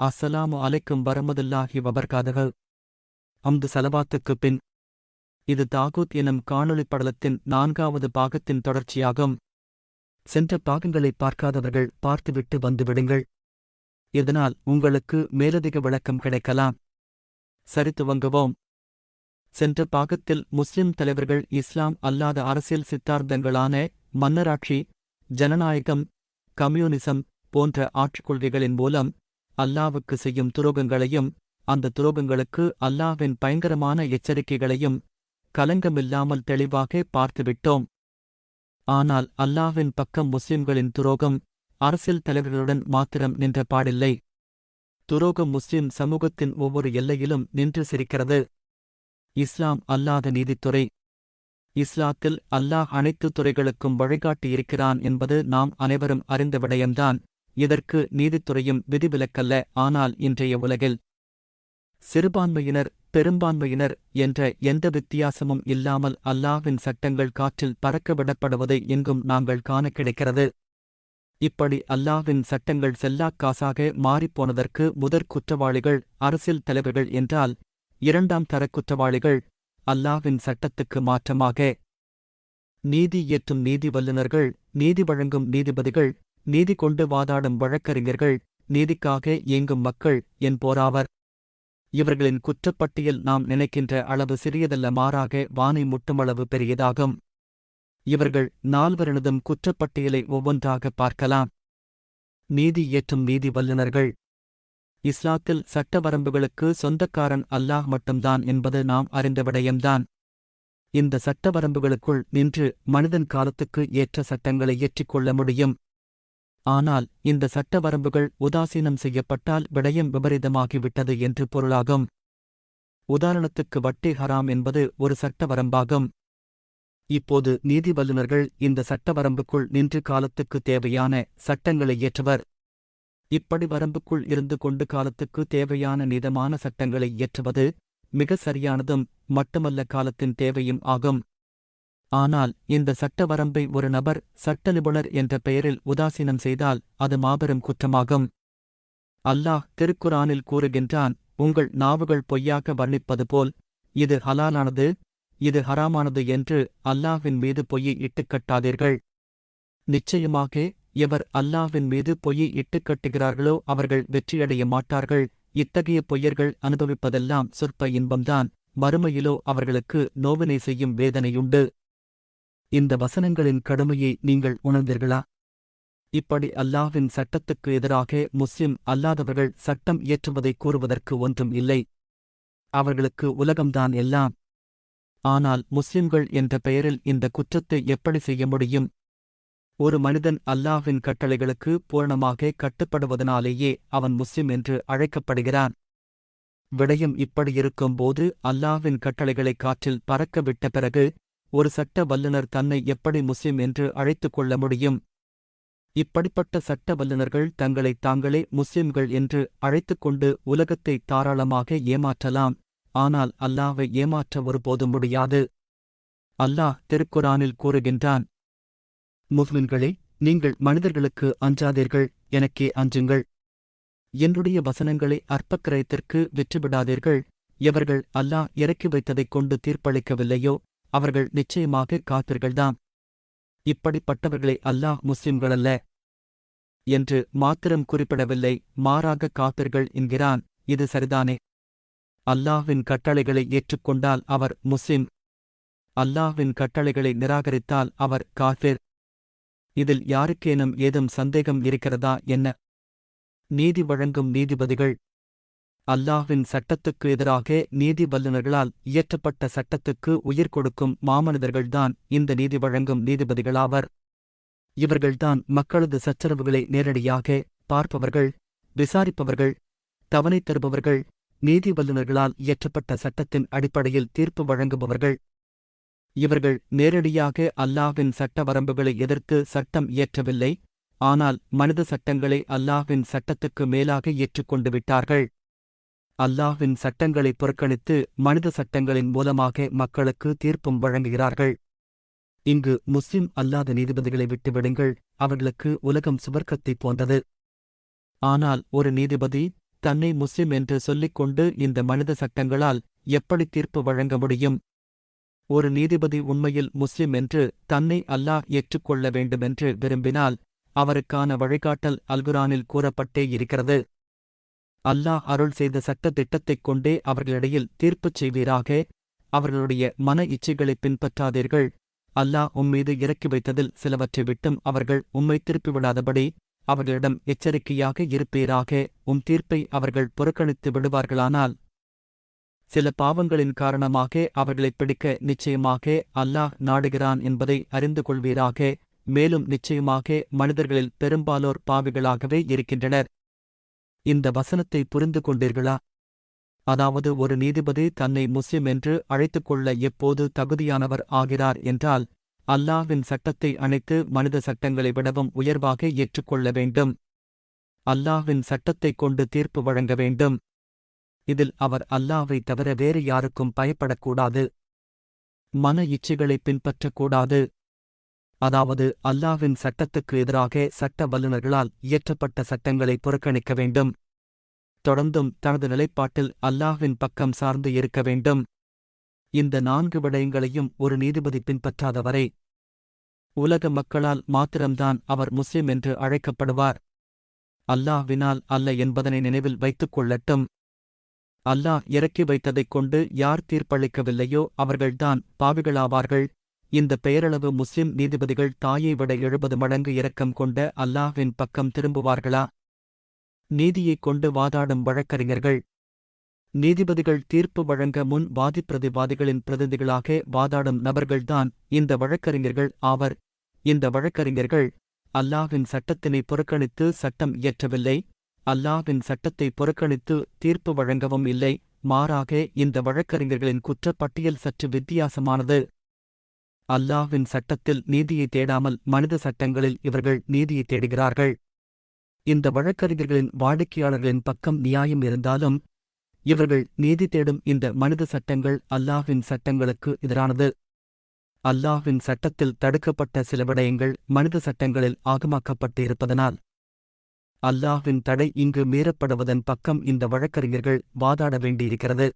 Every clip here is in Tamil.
அஸ்ஸலாமு அலைக்கும் வரமதுல்லாஹி வபர்காதகள் அம்து சலவாத்துக்குப் பின் இது தாகூத் எனும் காணொளிப் படலத்தின் நான்காவது பாகத்தின் தொடர்ச்சியாகும். சென்ற பாகங்களை பார்க்காதவர்கள் பார்த்துவிட்டு வந்துவிடுங்கள் இதனால் உங்களுக்கு மேலதிக விளக்கம் கிடைக்கலாம். சரி துவங்குவோம். சென்ற பாகத்தில் முஸ்லிம் தலைவர்கள் இஸ்லாம் அல்லாத அரசியல் சித்தாந்தங்களான மன்னராட்சி ஜனநாயகம் கம்யூனிசம் போன்ற ஆட்சிக் கொள்கைகளின் மூலம் அல்லாவுக்கு செய்யும் துரோகங்களையும் அந்த துரோகங்களுக்கு அல்லாவின் பயங்கரமான எச்சரிக்கைகளையும் கலங்கமில்லாமல் தெளிவாக பார்த்துவிட்டோம். ஆனால் அல்லாவின் பக்கம் முஸ்லிம்களின் துரோகம் அரசியல் தலைவர்களுடன் மாத்திரம் நின்ற பாடில்லை. துரோகம் முஸ்லிம் சமூகத்தின் ஒவ்வொரு எல்லையிலும் நின்று சிரிக்கிறது. இஸ்லாம் அல்லாத நீதித்துறை. இஸ்லாத்தில் அல்லாஹ் அனைத்து துறைகளுக்கும் வழிகாட்டியிருக்கிறான் என்பது நாம் அனைவரும் அறிந்த விடயம்தான். இதற்கு நீதித்துறையும் விதிவிலக்கல்ல? ஆனால் இன்றைய உலகில் சிறுபான்மையினர் பெரும்பான்மையினர் என்ற எந்த வித்தியாசமும் இல்லாமல் அல்லாஹ்வின் சட்டங்கள் காற்றில் பறக்கவிடப்படுவதை எங்கும் நாங்கள் காண கிடைக்கிறது. இப்படி அல்லாவின் சட்டங்கள் செல்லாக் காசாக மாறிப்போனதற்கு முதற் குற்றவாளிகள் அரசியல் தலைவர்கள் என்றால் இரண்டாம் தர குற்றவாளிகள் அல்லாவின் சட்டத்துக்கு மாற்றமாக. நீதி இயற்றும் நீதி வல்லுநர்கள் நீதி வழங்கும் நீதிபதிகள் நீதி கொண்டு வாதாடும் வழக்கறிஞர்கள் நீதிக்காக இயங்கும் மக்கள் என்போராவர் இவர்களின் குற்றப்பட்டியல் நாம் நினைக்கின்ற அளவு சிறியதல்ல மாறாக வானை முட்டுமளவு பெரியதாகும். இவர்கள் நால்வரினதும் குற்றப்பட்டியலை ஒவ்வொன்றாக பார்க்கலாம். நீதி இயற்றும் நீதி வல்லுநர்கள். இஸ்லாத்தில் சட்ட வரம்புகளுக்கு சொந்தக்காரன் அல்லாஹ் மட்டும்தான் என்பது நாம் அறிந்த விடயம்தான். இந்த சட்ட வரம்புகளுக்குள் நின்று மனிதன் காலத்துக்கு ஏற்ற சட்டங்களை ஏற்றிக்கொள்ள முடியும். ஆனால் இந்த சட்ட வரம்புகள் உதாசீனம் செய்யப்பட்டால் விடயம் விபரீதமாகிவிட்டது என்று பொருளாகும். உதாரணத்துக்கு வட்டி ஹராம் என்பது ஒரு சட்ட வரம்பாகும். இப்போது நீதி வல்லுநர்கள் இந்த சட்ட வரம்புக்குள் நின்று காலத்துக்கு தேவையான சட்டங்களை இயற்றுவர் இப்படி வரம்புக்குள் இருந்து கொண்டு காலத்துக்கு தேவையான நீதமான சட்டங்களை இயற்றுவது மிக சரியானதும் மட்டுமல்ல காலத்தின் தேவையும் ஆகும். ஆனால் இந்த சட்ட வரம்பை ஒரு நபர் சட்ட நிபுணர் என்ற பெயரில் உதாசீனம் செய்தால் அது மாபெரும் குற்றமாகும். அல்லாஹ் திருக்குரானில் கூறுகின்றான் உங்கள் நாவுகள் பொய்யாக வர்ணிப்பது போல் இது ஹலாலானது இது ஹராமானது என்று அல்லாஹ்வின் மீது பொய்யை இட்டுக் கட்டாதீர்கள். நிச்சயமாக எவர் அல்லாஹ்வின் மீது பொய்யை இட்டுக் கட்டுகிறார்களோ அவர்கள் வெற்றியடைய மாட்டார்கள். இத்தகைய பொய்யர்கள் அனுபவிப்பதெல்லாம் சொற்ப இன்பம்தான். மறுமையிலோ அவர்களுக்கு நோவினை செய்யும் வேதனையுண்டு. இந்த வசனங்களின் கடுமையை நீங்கள் உணர்ந்தீர்களா? இப்படி அல்லாஹ்வின் சட்டத்துக்கு எதிராக முஸ்லிம் அல்லாதவர்கள் சட்டம் இயற்றுவதை கூறுவதற்கு ஒன்றும் இல்லை. அவர்களுக்கு உலகம்தான் எல்லாம். ஆனால் முஸ்லிம்கள் என்ற பெயரில் இந்த குற்றத்தை எப்படி செய்ய முடியும்? ஒரு மனிதன் அல்லாஹ்வின் கட்டளைகளுக்கு பூரணமாக கட்டுப்படுவதனாலேயே அவன் முஸ்லிம் என்று அழைக்கப்படுகிறான். விடயம் இப்படியிருக்கும்போது அல்லாஹ்வின் கட்டளைகளை காற்றில் பறக்க விட்ட பிறகு ஒரு சட்ட வல்லுநர் தன்னை எப்படி முஸ்லிம் என்று அழைத்துக் கொள்ள முடியும்? இப்படிப்பட்ட சட்ட வல்லுநர்கள் தங்களை தாங்களே முஸ்லிம்கள் என்று அழைத்துக் கொண்டு உலகத்தை தாராளமாக ஏமாற்றலாம். ஆனால் அல்லாவை ஏமாற்ற ஒருபோதும் முடியாது. அல்லாஹ் திருக்குரானில் கூறுகின்றான் முஸ்லிம்களே நீங்கள் மனிதர்களுக்கு அஞ்சாதீர்கள் எனக்கே அஞ்சுங்கள். என்னுடைய வசனங்களை அற்பக்கிரயத்திற்கு விற்றுவிடாதீர்கள். எவர்கள் அல்லாஹ் இறக்கி வைத்ததைக் கொண்டு தீர்ப்பளிக்கவில்லையோ அவர்கள் நிச்சயமாக காத்திர்கள்தாம் இப்படிப்பட்டவர்களை அல்லாஹ் முஸ்லிம்களல்ல. என்று மாத்திரம் குறிப்பிடவில்லை மாறாக காத்திர்கள் என்கிறான். இது சரிதானே? அல்லாஹ்வின் கட்டளைகளை ஏற்றுக்கொண்டால் அவர் முஸ்லிம். அல்லாஹ்வின் கட்டளைகளை நிராகரித்தால் அவர் காஃபிர். இதில் யாருக்கேனும் ஏதும் சந்தேகம் இருக்கிறதா என்ன? நீதி வழங்கும் நீதிபதிகள் அல்லாஹ்வின் சட்டத்துக்கு எதிராக நீதி வல்லுநர்களால் இயற்றப்பட்ட சட்டத்துக்கு உயிர் கொடுக்கும் மாமனிதர்கள்தான் இந்த நீதி வழங்கும் நீதிபதிகளாவர். இவர்கள்தான் மக்களது சச்சரவுகளை நேரடியாக பார்ப்பவர்கள் விசாரிப்பவர்கள் தவணை தருபவர்கள் நீதி வல்லுநர்களால் இயற்றப்பட்ட சட்டத்தின் அடிப்படையில் தீர்ப்பு வழங்குபவர்கள். இவர்கள் நேரடியாக அல்லாஹ்வின் சட்ட வரம்புகளை எதிர்த்து சட்டம் இயற்றவில்லை ஆனால் மனித சட்டங்களை அல்லாஹ்வின் சட்டத்துக்கு மேலாக ஏற்றுக்கொண்டு விட்டார்கள். அல்லாஹ்வின் சட்டங்களை புறக்கணித்து மனித சட்டங்களின் மூலமாக மக்களுக்கு தீர்ப்பும் வழங்குகிறார்கள். இங்கு முஸ்லிம் அல்லாத நீதிபதிகளை விட்டுவிடுங்கள் அவர்களுக்கு உலகம் சுவர்க்கத்தைப் போன்றது. ஆனால் ஒரு நீதிபதி தன்னை முஸ்லிம் என்று சொல்லிக் கொண்டு இந்த மனித சட்டங்களால் எப்படி தீர்ப்பு வழங்க முடியும்? ஒரு நீதிபதி உண்மையில் முஸ்லிம் என்று தன்னை அல்லாஹ் ஏற்றுக்கொள்ள வேண்டுமென்று விரும்பினால் அவருக்கான வழிகாட்டல் அல்குரானில் கூறப்பட்டே இருக்கிறது. அல்லாஹ் அருள் செய்த சட்ட திட்டத்தைக் கொண்டே அவர்களிடையில் தீர்ப்புச் செய்வீராக. அவர்களுடைய மன இச்சைகளை பின்பற்றாதீர்கள். அல்லாஹ் உம்மீது இறக்கி வைத்ததில் சிலவற்றை விட்டும் அவர்கள் உம்மை திருப்பிவிடாதபடி அவர்களிடம் எச்சரிக்கையாக இருப்பீராக. உம் தீர்ப்பை அவர்கள் புறக்கணித்து விடுவார்களானால் சில பாவங்களின் காரணமாக அவர்களைப் பிடிக்க நிச்சயமாக அல்லாஹ் நாடுகிறான் என்பதை அறிந்து கொள்வீராக. மேலும் நிச்சயமாக மனிதர்களில் பெரும்பாலோர் பாவிகளாகவே இருக்கின்றனர். இந்த வசனத்தை புரிந்து கொண்டீர்களா? அதாவது ஒரு நீதிபதி தன்னை முஸ்லிம் என்று அழைத்துக் கொள்ள எப்போது தகுதியானவர் ஆகிறார் என்றால் அல்லாஹ்வின் சட்டத்தை அணைத்து மனித சட்டங்களை விடவும் உயர்வாக ஏற்றுக்கொள்ள வேண்டும். அல்லாஹ்வின் சட்டத்தைக் கொண்டு தீர்ப்பு வழங்க வேண்டும். இதில் அவர் அல்லாவை தவிர வேறு யாருக்கும் பயப்படக்கூடாது. மன இச்சைகளை பின்பற்றக்கூடாது. அதாவது அல்லாவின் சட்டத்துக்கு எதிராக சட்ட வல்லுநர்களால் இயற்றப்பட்ட சட்டங்களை புறக்கணிக்க வேண்டும். தொடர்ந்தும் தனது நிலைப்பாட்டில் அல்லாஹ்வின் பக்கம் சார்ந்து இருக்க வேண்டும். இந்த நான்கு விடயங்களையும் ஒரு நீதிபதி பின்பற்றாதவரை உலக மக்களால் மாத்திரம்தான் அவர் முஸ்லிம் என்று அழைக்கப்படுவார். அல்லாஹ்வினால் அல்ல என்பதனை நினைவில் வைத்துக் கொள்ளட்டும். அல்லாஹ் இறக்கி வைத்ததைக் கொண்டு யார் தீர்ப்பளிக்கவில்லையோ அவர்கள்தான் பாவிகளாவார்கள். இந்த பெயரளவு முஸ்லிம் நீதிபதிகள் தாயை விட எழுபது மடங்கு இரக்கம் கொண்ட அல்லாஹ்வின் பக்கம் திரும்புவார்களா? நீதியைக் கொண்டு வாதாடும் வழக்கறிஞர்கள். நீதிபதிகள் தீர்ப்பு வழங்க முன் வாதிப்பிரதிவாதிகளின் பிரதிநிதிகளாக வாதாடும் நபர்கள்தான் இந்த வழக்கறிஞர்கள் ஆவர். இந்த வழக்கறிஞர்கள் அல்லாஹ்வின் சட்டத்தினை புறக்கணித்து சட்டம் இயற்றவில்லை. அல்லாஹ்வின் சட்டத்தை புறக்கணித்து தீர்ப்பு வழங்கவும் இல்லை. மாறாக இந்த வழக்கறிஞர்களின் குற்றப்பட்டியல் சற்று வித்தியாசமானது. அல்லாஹ்வின் சட்டத்தில் நீதியை தேடாமல் மனித சட்டங்களில் இவர்கள் நீதியை தேடுகிறார்கள். இந்த வழக்கறிஞர்களின் வாடிக்கையாளர்களின் பக்கம் நியாயம் இருந்தாலும் இவர்கள் நீதி தேடும் இந்த மனித சட்டங்கள் அல்லாஹ்வின் சட்டங்களுக்கு எதிரானது. அல்லாஹ்வின் சட்டத்தில் தடுக்கப்பட்ட சில விடயங்கள் மனித சட்டங்களில் ஆகமாக்கப்பட்டு இருப்பதனால். அல்லாஹ்வின் தடை இங்கு மீறப்படுவதன் பக்கம் இந்த வழக்கறிஞர்கள் வாதாட வேண்டியிருக்கிறது.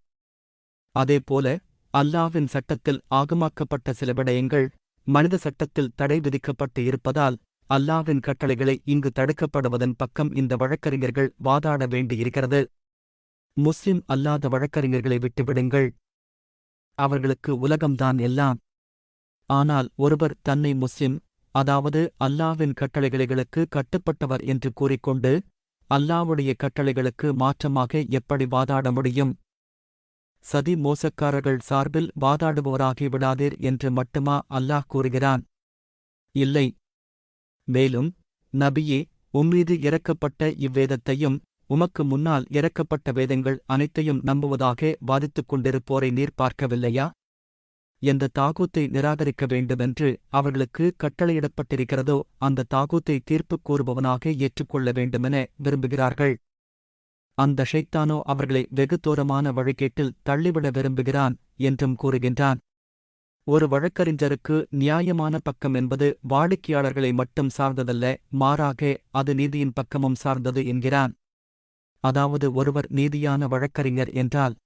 அதேபோல அல்லாஹ்வின் சட்டத்தில் ஆகமாக்கப்பட்ட சில விடயங்கள் மனித சட்டத்தில் தடை விதிக்கப்பட்டு இருப்பதால் அல்லாஹ்வின் கட்டளைகளை இங்கு தடுக்கப்படுவதன் பக்கம் இந்த வழக்கறிஞர்கள் வாதாட வேண்டியிருக்கிறது. முஸ்லிம் அல்லாத வழக்கறிஞர்களை விட்டுவிடுங்கள். அவர்களுக்கு உலகம்தான் எல்லாம். ஆனால் ஒருவர் தன்னை முஸ்லிம் அதாவது அல்லாவின் கட்டளைகளுக்கு கட்டுப்பட்டவர் என்று கூறிக்கொண்டு அல்லாவுடைய கட்டளைகளுக்கு மாற்றமாக எப்படி வாதாட முடியும்? சதி மோசக்காரர்கள் சார்பில் வாதாடுபவராகிவிடாதீர் என்று மட்டுமா அல்லாஹ் கூறுகிறான்? இல்லை. மேலும் நபியே உம்மீது இறக்கப்பட்ட இவ்வேதத்தையும் உமக்கு முன்னால் இறக்கப்பட்ட வேதங்கள் அனைத்தையும் நம்புவதாக வாதித்துக் கொண்டிருப்போரை நீர் பார்க்கவில்லையா? எந்த தாகூத்தை நிராகரிக்க வேண்டுமென்று அவர்களுக்கு கட்டளையிடப்பட்டிருக்கிறதோ அந்த தாகூத்தை தீர்ப்பு கூறுபவனாக ஏற்றுக்கொள்ள வேண்டுமென விரும்புகிறார்கள். அந்த ஷைத்தானோ அவர்களை வெகு தூரமான வழிகேட்டில் தள்ளிவிட விரும்புகிறான் என்றும் கூறுகின்றான். ஒரு வழக்கறிஞருக்கு நியாயமான பக்கம் என்பது வாடிக்கையாளர்களை மட்டும் சார்ந்ததல்ல மாறாக அது நீதியின் பக்கமும் சார்ந்தது என்கிறான். அதாவது ஒருவர் நீதியான வழக்கறிஞர் என்றால்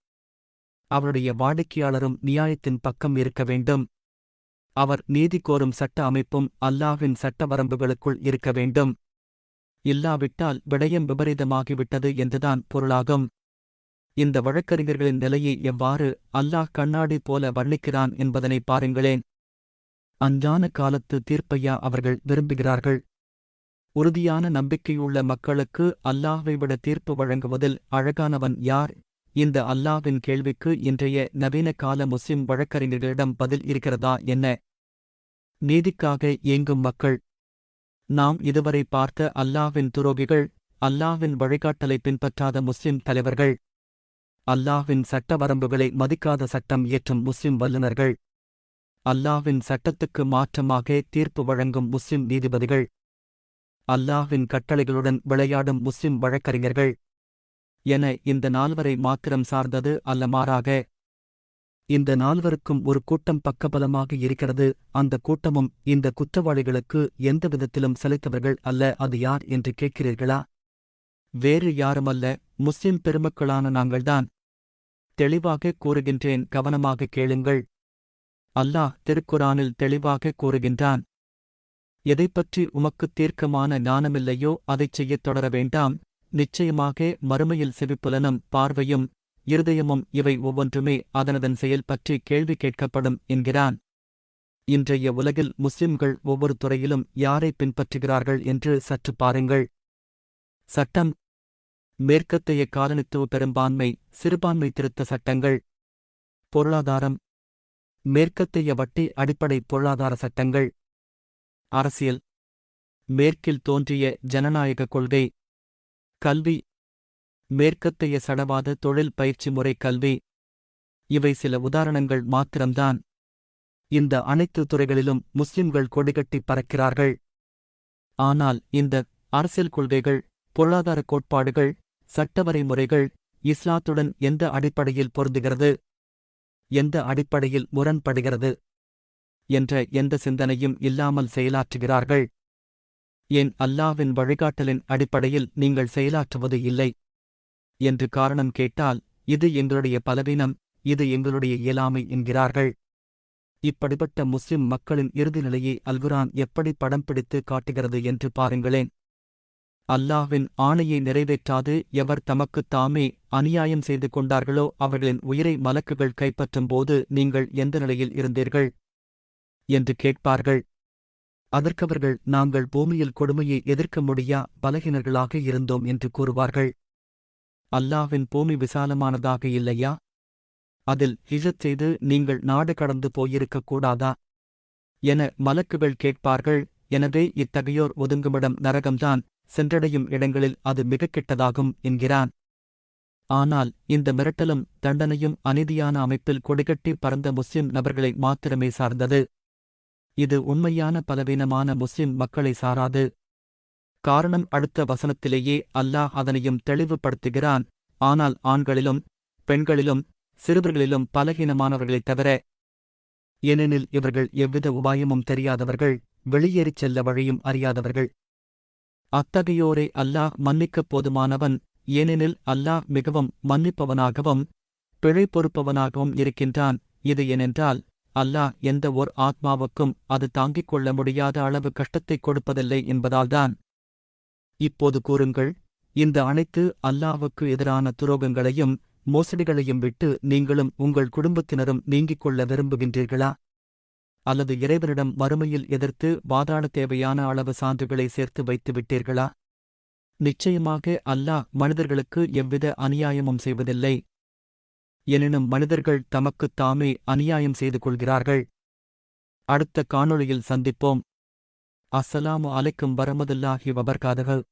அவருடைய வாடிக்கையாளரும் நியாயத்தின் பக்கம் இருக்க வேண்டும். அவர் நீதி கோரும் சட்ட அமைப்பும் அல்லாஹின் சட்ட வரம்புகளுக்குள் இருக்க வேண்டும். இல்லாவிட்டால் விடயம் விபரீதமாகிவிட்டது என்றுதான் பொருளாகும். இந்த வழக்கறிஞர்களின் நிலையை எவ்வாறு அல்லாஹ் கண்ணாடி போல வர்ணிக்கிறான் என்பதனை பாருங்களேன். அஞ்ஞான காலத்து தீர்ப்பையா அவர்கள் விரும்புகிறார்கள்? உறுதியான நம்பிக்கையுள்ள மக்களுக்கு அல்லாஹை விட தீர்ப்பு வழங்குவதில் அழகானவன் யார்? இந்த அல்லாவின் கேள்விக்கு இன்றைய நவீன கால முஸ்லிம் வழக்கறிஞர்களிடம் பதில் இருக்கிறதா என்ன? நீதிக்காக ஏங்கும் மக்கள் நாம் இதுவரை பார்த்த அல்லாவின் துரோகிகள் அல்லாவின் வழிகாட்டலை பின்பற்றாத முஸ்லிம் தலைவர்கள். அல்லாவின் சட்ட வரம்புகளை மதிக்காத சட்டம் இயற்றும் முஸ்லிம் வல்லுநர்கள். அல்லாவின் சட்டத்துக்கு மாற்றமாக தீர்ப்பு வழங்கும் முஸ்லிம் நீதிபதிகள். அல்லாஹ்வின் கட்டளைகளுடன் விளையாடும் முஸ்லிம் வழக்கறிஞர்கள். என இந்த நால்வரை மாத்திரம் சார்ந்தது அல்ல மாறாக இந்த நால்வருக்கும் ஒரு கூட்டம் பக்கபலமாக இருக்கிறது. அந்த கூட்டமும் இந்த குற்றவாளிகளுக்கு எந்த விதத்திலும் செலுத்தவர்கள் அல்ல. அது யார் என்று கேட்கிறீர்களா? வேறு யாருமல்ல. முஸ்லிம் பெருமக்களான நாங்கள்தான். தெளிவாக கூறுகின்றேன். கவனமாக கேளுங்கள். அல்லாஹ் திருக்குரானில் தெளிவாக கூறுகின்றான். எதைப்பற்றி உமக்குத் தீர்க்கமான ஞானமில்லையோ அதைச் செய்யத் தொடர வேண்டாம். நிச்சயமாக மறுமையில் செவிப்புலனும் பார்வையும் இருதயமும் இவை ஒவ்வொன்றுமே அதனதன் செயல் பற்றி கேள்வி கேட்கப்படும் என்கிறான். இன்றைய உலகில் முஸ்லிம்கள் ஒவ்வொரு துறையிலும் யாரை பின்பற்றுகிறார்கள் என்று சற்று பாருங்கள். சட்டம். மேற்கத்தைய காலனித்துவ பெரும்பான்மை சிறுபான்மை திருத்த சட்டங்கள். பொருளாதாரம். மேற்கத்தைய வட்டி அடிப்படை பொருளாதார சட்டங்கள். அரசியல். மேற்கில் தோன்றிய ஜனநாயக கொள்கை. கல்வி. மேற்கத்தைய சடவாத தொழில் பயிற்சி முறை கல்வி. இவை சில உதாரணங்கள் மாத்திரம்தான். இந்த அனைத்து துறைகளிலும் முஸ்லிம்கள் கொடிகட்டி பறக்கிறார்கள். ஆனால் இந்த அரசியல் கொள்கைகள் பொருளாதார கோட்பாடுகள் சட்டவரை முறைகள் இஸ்லாத்துடன் எந்த அடிப்படையில் பொருந்துகிறது? எந்த அடிப்படையில் முரண்படுகிறது? என்ற எந்த சிந்தனையும் இல்லாமல் செயலாற்றுகிறார்கள். ஏன் அல்லாவின் வழிகாட்டலின் அடிப்படையில் நீங்கள் செயலாற்றுவது இல்லை? என்று காரணம் கேட்டால் இது எங்களுடைய பலவீனம் இது எங்களுடைய இயலாமை என்கிறார்கள். இப்படிப்பட்ட முஸ்லிம் மக்களின் இறுதி நிலையை அல்குரான் எப்படி படம் பிடித்து காட்டுகிறது என்று பாருங்களேன். அல்லாஹ்வின் ஆணையை நிறைவேற்றாது எவர் தமக்குத் தாமே அநியாயம் செய்து கொண்டார்களோ அவர்களின் உயிரை மலக்குகள் கைப்பற்றும் போது நீங்கள் எந்த நிலையில் இருந்தீர்கள்? என்று கேட்பார்கள். அதற்கவர்கள் நாங்கள் பூமியில் கொடுமையை எதிர்க்க முடியா? பலகினர்களாக இருந்தோம் என்று கூறுவார்கள். அல்லாஹ்வின் பூமி விசாலமானதாக இல்லையா? அதில் ஹிஜத் செய்து நீங்கள் நாடு கடந்து போயிருக்கக் கூடாதா? என மலக்குகள் கேட்பார்கள். எனவே இத்தகையோர் ஒதுங்குமிடம் நரகம்தான் சென்றடையும் இடங்களில் அது மிகக் கெட்டதாகும் என்கிறான். ஆனால் இந்த மிரட்டலும் தண்டனையும் அநீதியான அமைப்பில் கொடிகட்டி பறந்த முஸ்லிம் நபர்களை மாத்திரமே சார்ந்தது. இது உண்மையான பலவீனமான முஸ்லிம் மக்களை சாராது. காரணம் அடுத்த வசனத்திலேயே அல்லாஹ் அதனையும் தெளிவுபடுத்துகிறான். ஆனால் ஆண்களிலும் பெண்களிலும் சிறுவர்களிலும் பலகீனமானவர்களைத் தவிர ஏனெனில் இவர்கள் எவ்வித உபாயமும் தெரியாதவர்கள் வெளியேறிச் செல்ல வழியும் அறியாதவர்கள். அத்தகையோரை அல்லாஹ் மன்னிக்கப் போதுமானவன். ஏனெனில் அல்லாஹ் மிகவும் மன்னிப்பவனாகவும் பிழை பொறுப்பவனாகவும் இருக்கின்றான். இது ஏனென்றால் அல்லாஹ் எந்த ஓர் ஆத்மாவுக்கும் அது தாங்கிக் கொள்ள முடியாத அளவு கஷ்டத்தைக் கொடுப்பதில்லை என்பதால்தான். இப்போது கூறுங்கள் இந்த அனைத்து அல்லாவுக்கு எதிரான துரோகங்களையும் மோசடிகளையும் விட்டு நீங்களும் உங்கள் குடும்பத்தினரும் நீங்கிக் கொள்ள விரும்புகின்றீர்களா? அல்லது இறைவனிடம் மறுமையில் எதிர்த்து வாதாட தேவையான அளவு சான்றுகளை சேர்த்து வைத்து விட்டீர்களா? நிச்சயமாக அல்லாஹ் மனிதர்களுக்கு எவ்வித அநியாயமும் செய்வதில்லை. எனினும் மனிதர்கள் தமக்குத் தாமே அநியாயம் செய்து கொள்கிறார்கள். அடுத்த காணொளியில் சந்திப்போம். அஸ்ஸலாமு அலைக்கும் வரமதுல்லாஹி வபர்காதகள்